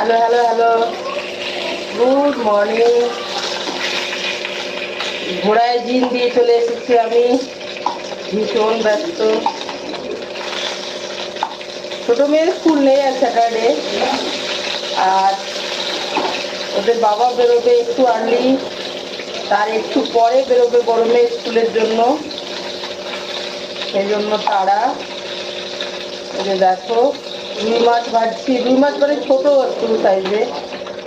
Hello hello hello good morning ঘোড়ায় জিন দিয়ে চলে এসেছি আমি। ভীষণ ব্যস্ত। ছোটো মেয়ের স্কুল নেই আর স্যাটারডে আর ওদের বাবা বেরোবে একটু আর্লি তার একটু পরে বেরোবে মেয়ে স্কুলের জন্য। সেই জন্য তারা। যে দেখো। রুই মাছ ভাজছি রুই মাছ মানে ছোট একটু সাইজে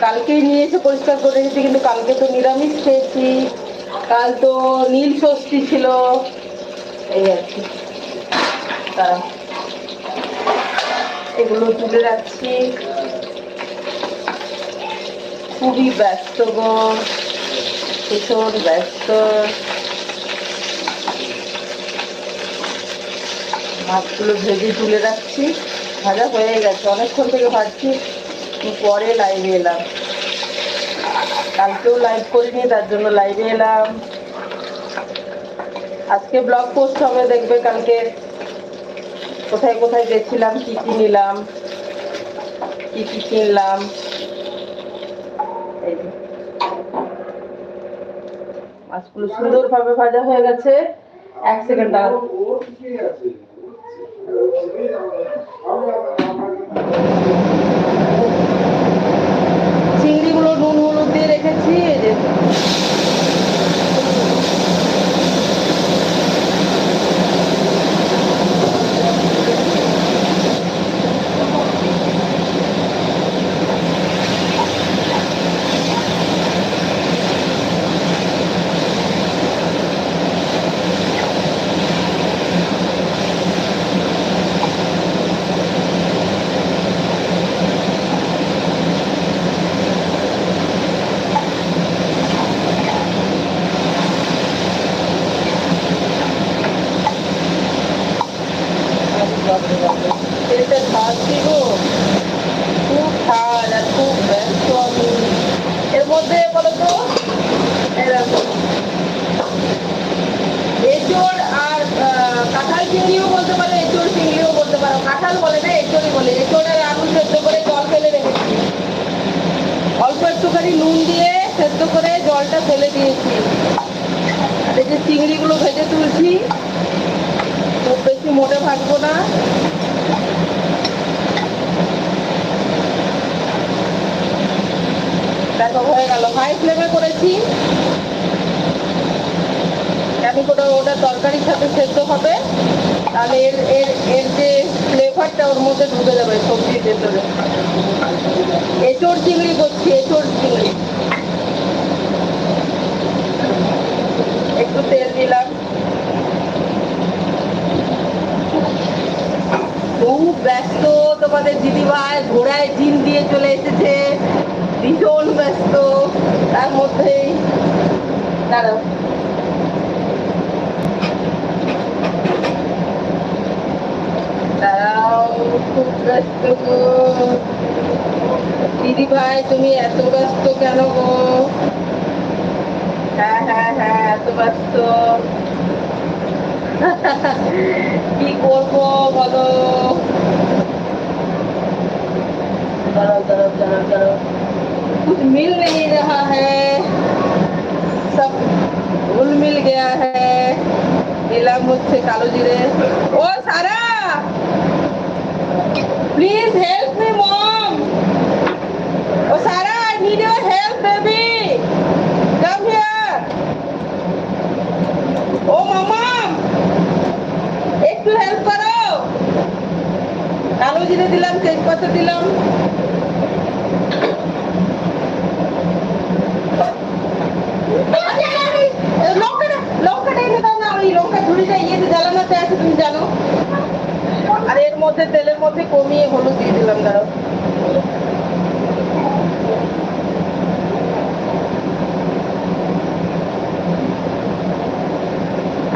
কালকেই নিয়ে এসে পরিষ্কার করে রেখেছি, কিন্তু কালকে তো নিরামিষ খেয়েছি। কাল তো নীল ষষ্ঠী ছিল। এই আর কি। এগুলো তুলে রাখছি। খুবই ব্যস্ত গো। ভীষণ ব্যস্ত। মাছগুলো ভেজে তুলে রাখছি। ভাজা হয়ে গেছে। অনেকক্ষণ থেকে ভাজছি পরে লাইভে এলাম। কালকেও লাইভ করিনি, তার জন্য লাইভে এলাম। আজকে ব্লগ পোস্ট হবে, দেখবে কালকে। কোথায় কোথায় গেছিলাম, কি কি নিলাম, কি কি কিনলাম। এই। মাছগুলো সুন্দরভাবে ভাজা হয়ে গেছে। এক সেকেন্ড দাঁড়াও চিংড়িগুলো নুন হলুদ দিয়ে রেখেছি এই যে তেলটা ভাজছি গো খুব কাজ আর খুব ব্যস্ত আমি এর মধ্যে বলো তো এরকম এঁচড় আর আহ, কাঁঠাল চিংড়িও বলতে পারো এঁচড় চিংড়িও বলতে পারো কাঁঠাল বলে না এঁচড়ই বলে এঁচড় আর আলু সেদ্ধ করে জল ফেলে রেখেছি অল্প একটুখানি নুন দিয়ে সেদ্ধ করে জলটা ফেলে দিয়েছি। আর চিংড়িগুলো ভেজে তুলছি, খুব বেশি মোটে ভাজবো না। দেখো, হয়ে গেল। হাই ফ্লেমে করেছি। আমি ওটা ওটা তরকারির সাথে সেদ্ধ হবে। তাহলে এর এর এর যে ফ্লেভারটা ওর মধ্যে ঢুকে যাবে সবজির ভেতরে। এঁচড় তুমি এত ব্যস্ত কেন গো হ্যাঁ হ্যাঁ হ্যাঁ এত ব্যস্ত কি করবো বলো দাঁড়াও দাঁড়াও দাঁড়াও দাঁড়াও कुछ मिल नहीं रहा है सब घुल मिल गया है দিলাম হচ্ছে কালো জিরে ও সারা please help me mom O Sara I need your help baby come here ও মামা একটু হেল্প করো। কালো জিরে দিলাম, তেজপাতা দিলাম লঙ্কাটা লঙ্কাটা এনে দাও না ওই লঙ্কা ঝুড়িটা ইয়েতে জ্বালানোতে আছে তুমি জানো আর এর মধ্যে তেলের মধ্যে কমিয়ে হলুদ দিয়ে দিলাম দাঁড়াও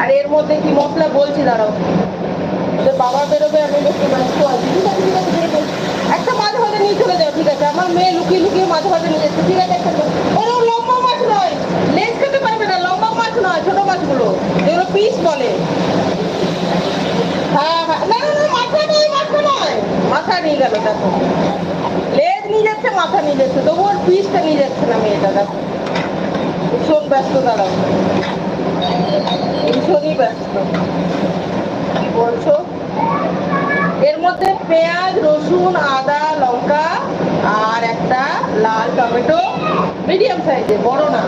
আর এর মধ্যে কি মশলা বলছি, দাঁড়াও। বাবা বেরোবে, আমি একটু ব্যস্ত আছি ঠিক আছে ঠিক আছে একটা মাঝে মাঝে নিয়ে চলে যাও, ঠিক আছে। আমার মেয়ে লুকিয়ে লুকিয়ে মাঝে মাঝে নিয়ে যাচ্ছে। ঠিক আছে, একটা লম্বা মাছ নয়। লেজ খেতে পারবে না, লম্বা মাছ নয় মাছগুলো। যেগুলো পিস বলে। হ্যাঁ হ্যাঁ না না মাথা নয় মাথা নয়। মাথা নিয়ে লেজ নিয়ে যাচ্ছে, মাথা নিয়ে যাচ্ছে। তবু ওর পিসটা নিয়ে যাচ্ছে না মেয়েটা, দেখো। ভীষণ ব্যস্ত, দাঁড়াও ভীষণই ব্যস্ত কি বলছো এর মধ্যে পেঁয়াজ রসুন আদা লঙ্কা আর একটা লাল টমেটো মিডিয়াম সাইজের বড় না।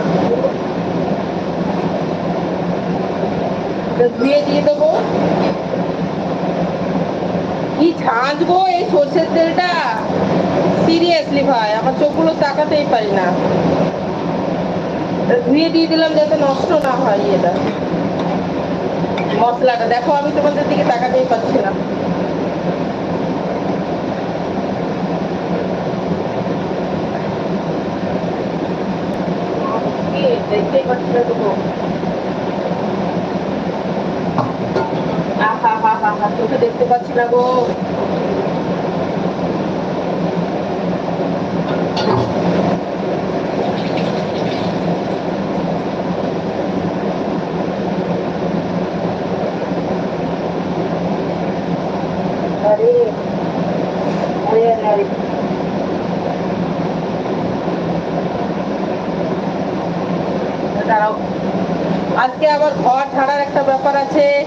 ধুয়ে দিয়ে দেবো। কি গো এই সর্ষের তেলটা? সিরিয়াসলি ভাই, আমার চোখগুলো তাকাতেই পারি না। ধুয়ে দিয়ে দিলাম যাতে নষ্ট না হয় এটা। মশলাটা, দেখো আমি তোমাদের দিকে তাকাতেই পাচ্ছি না কি, দেখতেই পাচ্ছি না আহা হা হা হা চোখে দেখতে পাচ্ছি না গো আরে আরে আরে দাঁড়াও আজকে আবার ঘর ছাড়ার একটা ব্যাপার আছে।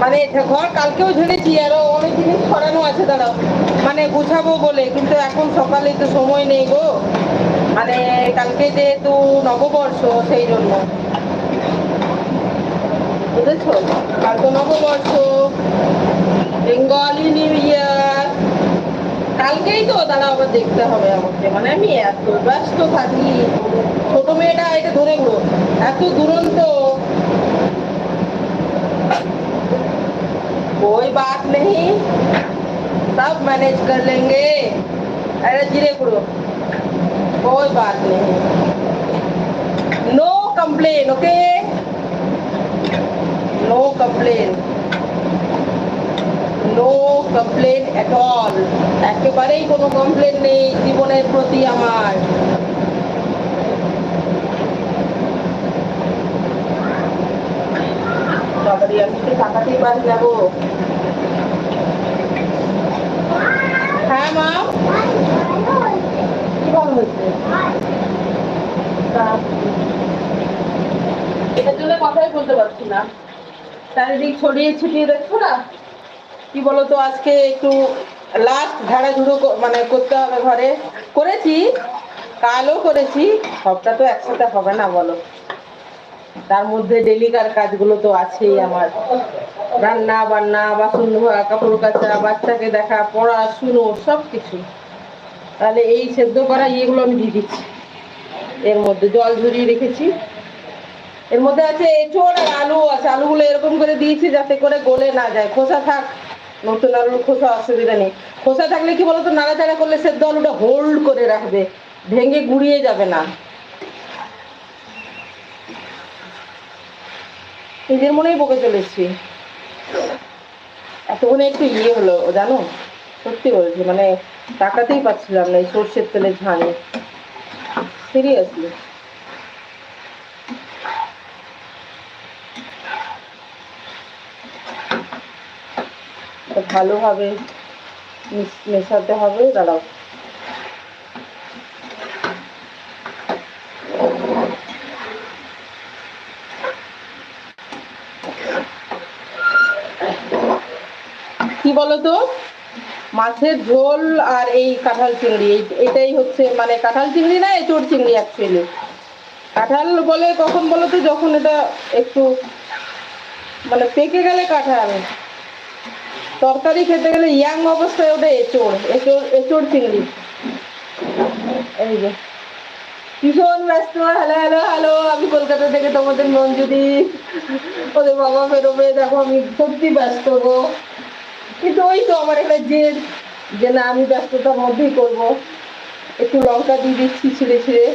মানে ঘর কালকেও ঝেড়েছি, আরও অনেক জিনিস ছড়ানো আছে, দাঁড়াও। মানে গুছাবো বলে, কিন্তু এখন সকালে তো সময় নেই গো। মানে কালকে যেহেতু নববর্ষ, সেই জন্য। বুঝেছ? কাল তো নববর্ষ। বেঙ্গলি কালকেই তো দাঁড়া আবার দেখতে হবে আমাকে মানে আমি এত ব্যস্ত থাকি ছোট মেয়েটা এটা ধরে গো এত দুরন্ত कोई बात नहीं सब मैनेज कर लेंगे अरे धीरे करो कोई बात नहीं no complain okay no complain no complain at all একেবারেই কোনো কমপ্লেন নেই জীবনের প্রতি আমার। না হ্যাঁ মা? কি এটার জন্য কথাই বলতে পারছি না। চারিদিক ছড়িয়ে ছিটিয়ে দেখছ না? কি বলতো, আজকে একটু লাস্ট ঝাড়াঝুড়ো ক- মানে করতে হবে ঘরে। করেছি, কালও করেছি, সবটা তো একসাথে হবে না বলো। তার মধ্যে ডেলিকার কাজগুলো তো আছেই আমার। রান্না বান্না, বাসন ধোয়া, কাপড় কাচা, বাচ্চাকে দেখা পড়াশুনো সব কিছু তাহলে এই সেদ্ধ করা ইয়েগুলো আমি দিয়ে দিচ্ছি। এর মধ্যে জল ঝরিয়ে রেখেছি। এর মধ্যে আছে এঁচড় আর আলু আছে। আলুগুলো এরকম করে দিয়েছি যাতে করে গলে না যায়। খোসা থাক। নতুন আলুর খোসা অসুবিধা নেই। খোসা থাকলে কি বলতো, নাড়াচাড়া করলে সেদ্ধ আলুটা হোল্ড করে রাখবে, ভেঙে গুড়িয়ে যাবে না। নিজের মনেই বকে চলেছি। এতক্ষণে একটু ইয়ে হলো জানো? সত্যি বলছি মানে তাকাতেই পাচ্ছিলাম না এই সর্ষের তেলের ঝাঁঝে সিরিয়াসলি ভালোভাবে মিশ- মেশাতে হবে। দাঁড়াও। কি বলতো? মাছের ঝোল আর এই কাঁঠাল চিংড়ি এটাই হচ্ছে মানে কাঁঠাল চিংড়ি না এঁচড় চিংড়ি অ্যাকচুয়ালি কাঁঠাল বলে কখন বলো তো যখন এটা একটু মানে পেকে গেলে কাঁঠাল। তরকারি খেতে গেলে ইয়াং অবস্থায় ওটা এঁচড় এঁচড় এঁচড় চিংড়ি। এই যে। ভীষণ ব্যস্ত, হ্যালো হ্যালো হ্যালো, আমি কলকাতা থেকে তোমাদের মঞ্জুরি ওদের বাবা বেরোবে, দেখো আমি সত্যি ব্যস্ত গো। কিন্তু ওই তো আমার একটা জেদ যে না, আমি ব্যস্ততার মধ্যেই করব। একটু লঙ্কা দিয়ে দিচ্ছি, ছিঁড়ে ছিঁড়ে।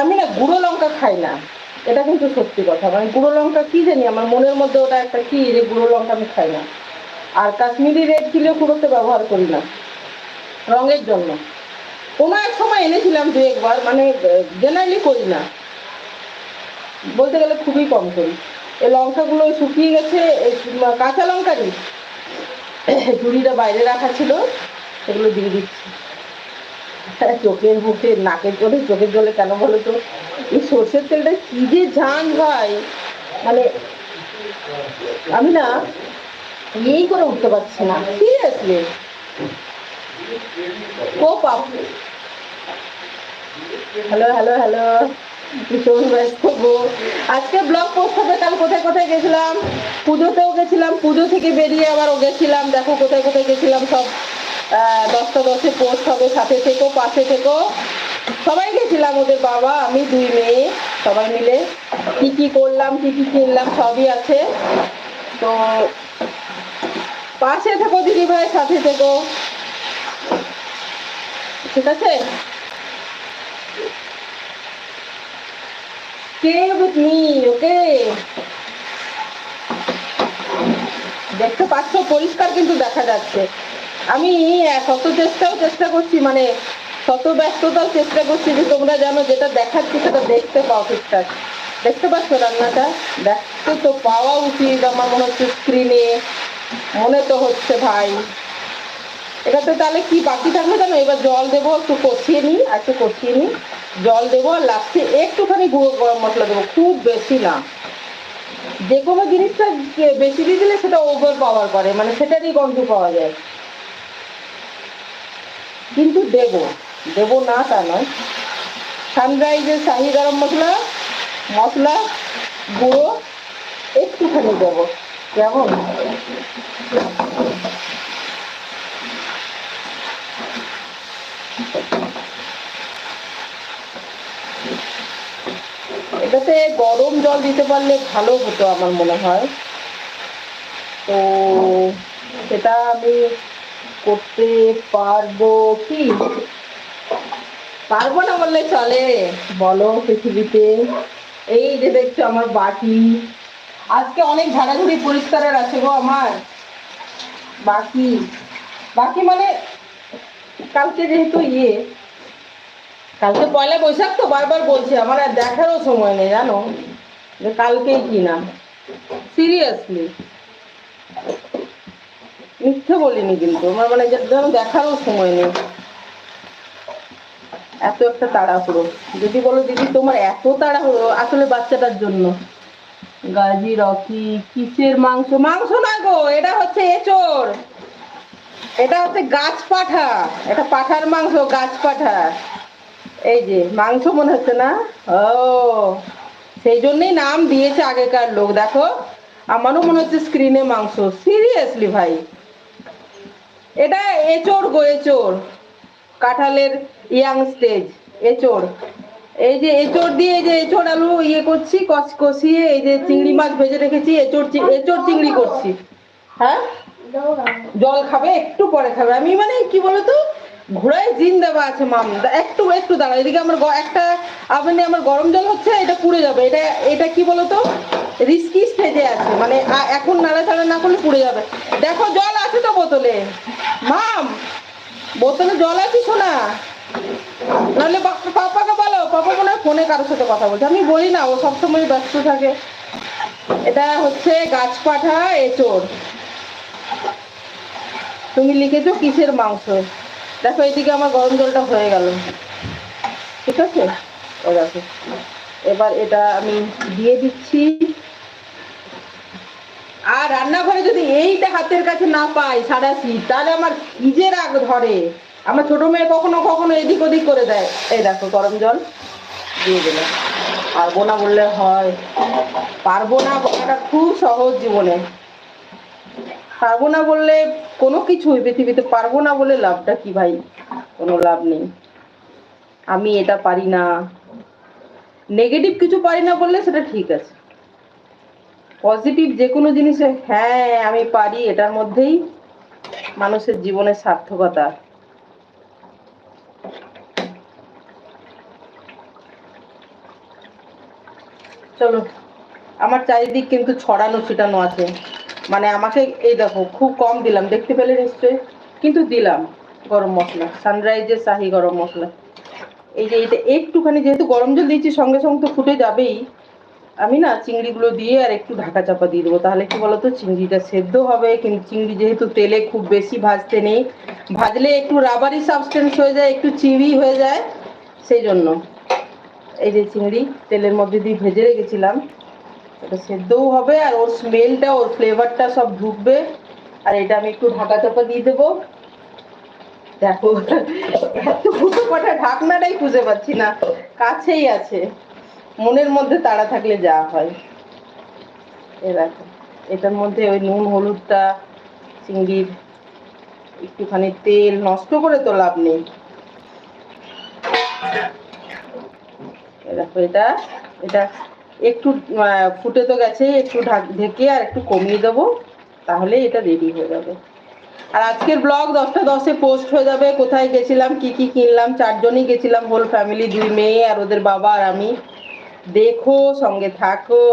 আমি না, গুঁড়ো লঙ্কা খাই না। এটা কিন্তু সত্যি কথা। মানে গুঁড়ো লঙ্কা কি জানি, আমার মনের মধ্যে ওটা একটা কি যে গুঁড়ো লঙ্কা আমি খাই না। আর কাশ্মীরি রেড চিলিও খুঁড়োতে ব্যবহার করি না, রঙের জন্য। কোনো এক সময় এনেছিলাম দু একবার মানে জেনারেলি করি না। বলতে গেলে খুবই কম করি। এই লঙ্কাগুলো শুকিয়ে গেছে কাঁচা লঙ্কারই ঝুড়িটা বাইরে রাখা ছিল, সেগুলো দিয়ে দিচ্ছি। চোখের মুখে, নাকের জলে, চোখের জলে কেন বলো তো? এই সর্ষের তেলটা কি যে ঝাঁঝ ভাই। মানে আমি না এই করে উঠতে পারছি না। সিরিয়াসলি পাপ হ্যালো হ্যালো হ্যালো আজকে ব্লগ পোস্ট হবে কাল কোথায় কোথায় গেছিলাম? পুজোতেও গেছিলাম। পুজো থেকে বেরিয়ে আবারও গেছিলাম। দেখো কোথায় কোথায় গেছিলাম সব। দশটা দশে পোস্ট হবে সাথে থেকো, পাশে থেকো। সবাই গেছিলাম ওদের বাবা, আমি, দুই মেয়ে, সবাই মিলে। কি কি করলাম, কি কি কিনলাম, সবই আছে। তো পাশে থেকো, দিদি ভাই, সাথে থেকো। ঠিক আছে? দেখতে পাচ্ছ, পরিষ্কার কিন্তু দেখা যাচ্ছে। আমি শত চেষ্টাও চেষ্টা করছি মানে শত ব্যস্ততাও চেষ্টা করছি যে তোমরা জানো যেটা দেখাচ্ছি সেটা দেখতে পাও ঠিকঠাক। দেখতে পাচ্ছ রান্নাটা? দেখতে তো পাওয়া উচিত আমার মনে হচ্ছে স্ক্রিনে মনে তো হচ্ছে ভাই। এটাতে তাহলে কি বাকি থাকল জানো এবার জল দেবো, একটু কষিয়ে নিই, আর একটু কষিয়ে নিই। জল দেবো, আর লাস্টে একটুখানি গুঁড়ো গরম মশলা দেবো, খুব বেশি না। যে কোনো জিনিসটা বেশি দিয়ে দিলে সেটা ওভার পাওয়ার করে মানে সেটারই গন্ধ পাওয়া যায়। কিন্তু দেব, দেবো না তা নয়। সানরাইজের শাহি গরম মশলা মশলা, গুঁড়ো, একটুখানি দেবো। কেমন? এটাতে গরম জল দিতে পারলে ভালো হতো আমার মনে হয়। তো সেটা আমি করতে পারব কি? পারব না বললে চলে। বলো পৃথিবীতে। এই যে দেখছ আমার বাটি। আজকে অনেক ঝাড়াঝুড়ি পরিষ্কারের আছে গো আমার। বাকি। বাকি মানে কালকে যেহেতু ইয়ে কালকে পয়লা বৈশাখ তো বারবার বলছি, আমার আর দেখারও সময় নেই, জানো? যে কালকেই কিনা। সিরিয়াসলি মিথ্যে বলিনি কিন্তু। আমার মানে যেন দেখারও সময় নেই। এত একটা তাড়াহুড়ো। যদি বলো, দিদি, তোমার এত তাড়াহুড়ো আসলে বাচ্চাটার জন্য? গাজি, রকি, কিসের মাংস? মাংস না গো, এটা হচ্ছে এচোর এটা হচ্ছে গাছ পাঠা। এটা পাঠার মাংস, গাছ পাঠা। এই যে, মাংস মনে হচ্ছে না? ও, সেই জন্যই নাম দিয়েছে আগেকার লোক। দেখো, আমারও মনে হচ্ছে স্ক্রিনে মাংস। সিরিয়াসলি ভাই। এটা এচোর গো এচোর কাঁঠালের ইয়াং স্টেজ এচোর এই যে এচোর দিয়ে এই যে এচোর আলু ইয়ে করছি কষ কষিয়ে এই যে চিংড়ি মাছ ভেজে রেখেছি এচোর এচোর চিংড়ি করছি। হ্যাঁ? জল খাবে একটু পরে খাবে। আমি মানে কি বলতো ঘোড়ায় জিন দেওয়া আছে, মাম। একটু একটু দাঁড়া এদিকে আমার একটা আভেনে আমার গরম জল হচ্ছে, এটা পুড়ে যাবে। এটা এটা কি বলতো? রিস্কি স্টেজে আছে মানে এখন নাড়াচাড়া না করলে পুড়ে যাবে। দেখো, জল আছে তো বোতলে। মাম, বোতলে জল আছে শোনা নাহলে পাপাকে বলো, পাপা মনে হয় ফোনে কারোর সাথে কথা বলছে। আমি বলি না, ও সবসময় ব্যস্ত থাকে। এটা হচ্ছে গাছ পাঠা এচোর তুমি লিখেছো কিসের মাংস? দেখো, এদিকে আমার গরম জলটা হয়ে গেল। ঠিক আছে? ও দেখো। এবার এটা আমি দিয়ে দিচ্ছি। আর রান্নাঘরে যদি এইটা হাতের কাছে না পাই সারাশি তাহলে আমার যে রাগ ধরে? আমার ছোট মেয়ে কখনো কখনো এদিক ওদিক করে দেয়। এই দেখো, গরম জল দিয়ে দিলাম। পারব না বললে হয়। পারব না বলাটা খুব সহজ জীবনে। পারব না বললে কোনো কিছুই পৃথিবীতে পারব না বলে লাভটা কি ভাই? কোনো লাভ নেই। আমি এটা পারি না। নেগেটিভ কিছু পারি না বললে সেটা ঠিক আছে। পজিটিভ যে কোনো জিনিসে হ্যাঁ আমি পারি, এটার মধ্যেই মানুষের জীবনের সার্থকতা। চলো, আমার চারিদিক কিন্তু ছড়ানো ছিটানো আছে। মানে আমাকে এই দেখো, খুব কম দিলাম, দেখতে পেলে নিশ্চয়ই, কিন্তু দিলাম গরম মশলা সানরাইজের শাহি গরম মশলা। এই যে এটা একটুখানি যেহেতু গরম জল দিয়েছি, সঙ্গে সঙ্গে তো ফুটে যাবেই। আমি না চিংড়িগুলো দিয়ে আর একটু ঢাকা চাপা দিয়ে দেবো। তাহলে কি বলতো, চিংড়িটা সেদ্ধ হবে, কিন্তু চিংড়ি যেহেতু তেলে খুব বেশি ভাজতে নেই, ভাজলে একটু রাবারি সাবস্টেন্স হয়ে যায়, একটু চিংড়ি হয়ে যায়, সেই জন্য। এই যে চিংড়ি তেলের মধ্যে দিয়ে ভেজে রেখেছিলাম। এটা সেদ্ধও হবে আর ওর স্মেলটা ওর ফ্লেভারটা সব ঢুকবে। আর এটা আমি একটু ঢাকা চাপা দিয়ে দেবো। দেখো, এত ফুটো কটা ঢাকনাটাই খুঁজে পাচ্ছি না। কাছেই আছে। মনের মধ্যে তাড়া থাকলে যা হয়। এ এটার মধ্যে ওই নুন, হলুদটা, চিংড়ির একটুখানি তেল, নষ্ট করে তো লাভ নেই। দেখো এটা এটা একটু ফুটে তো গেছে, একটু ঢাক আর একটু কমিয়ে দেবো, তাহলে এটা রেডি হয়ে যাবে। আর আজকের ব্লগ দশটা দশে পোস্ট হয়ে যাবে, কোথায় গেছিলাম, কি কি কিনলাম, চারজনই গেছিলাম হোল ফ্যামিলি দুই মেয়ে আর ওদের বাবা আর আমি। দেখো, সঙ্গে থাকো।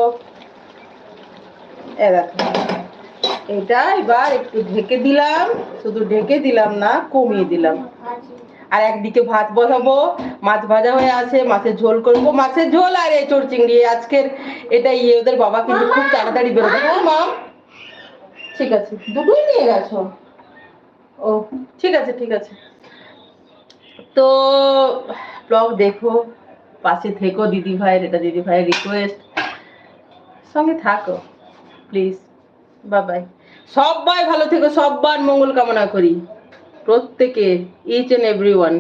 এটা এবার একটু ঢেকে দিলাম, শুধু ঢেকে দিলাম না, কমিয়ে দিলাম। আর একদিকে ভাত বসাবো মাছ ভাজা হয়ে আছে মাছের ঝোল করব। মাছের ঝোল আর এঁচড় চিংড়ি আজকের এটা ইয়ে ওদের বাবা কিন্তু খুব তাড়াতাড়ি বেরোবে। হ্যাঁ মা! ঠিক আছে দুটোই নিয়ে গেছো? ও ঠিক আছে ঠিক আছে। তো ব্লগ দেখো পাশে থেকো দিদি ভাইয়ের এটা দিদি ভাইয়ের রিকোয়েস্ট সঙ্গে থাকো প্লিজ বাই বাই সবাই ভালো থেকো সবার মঙ্গল কামনা করি। প্রত্যেকে ইচ এন্ড এভরি ওয়ান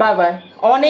বাই অনেক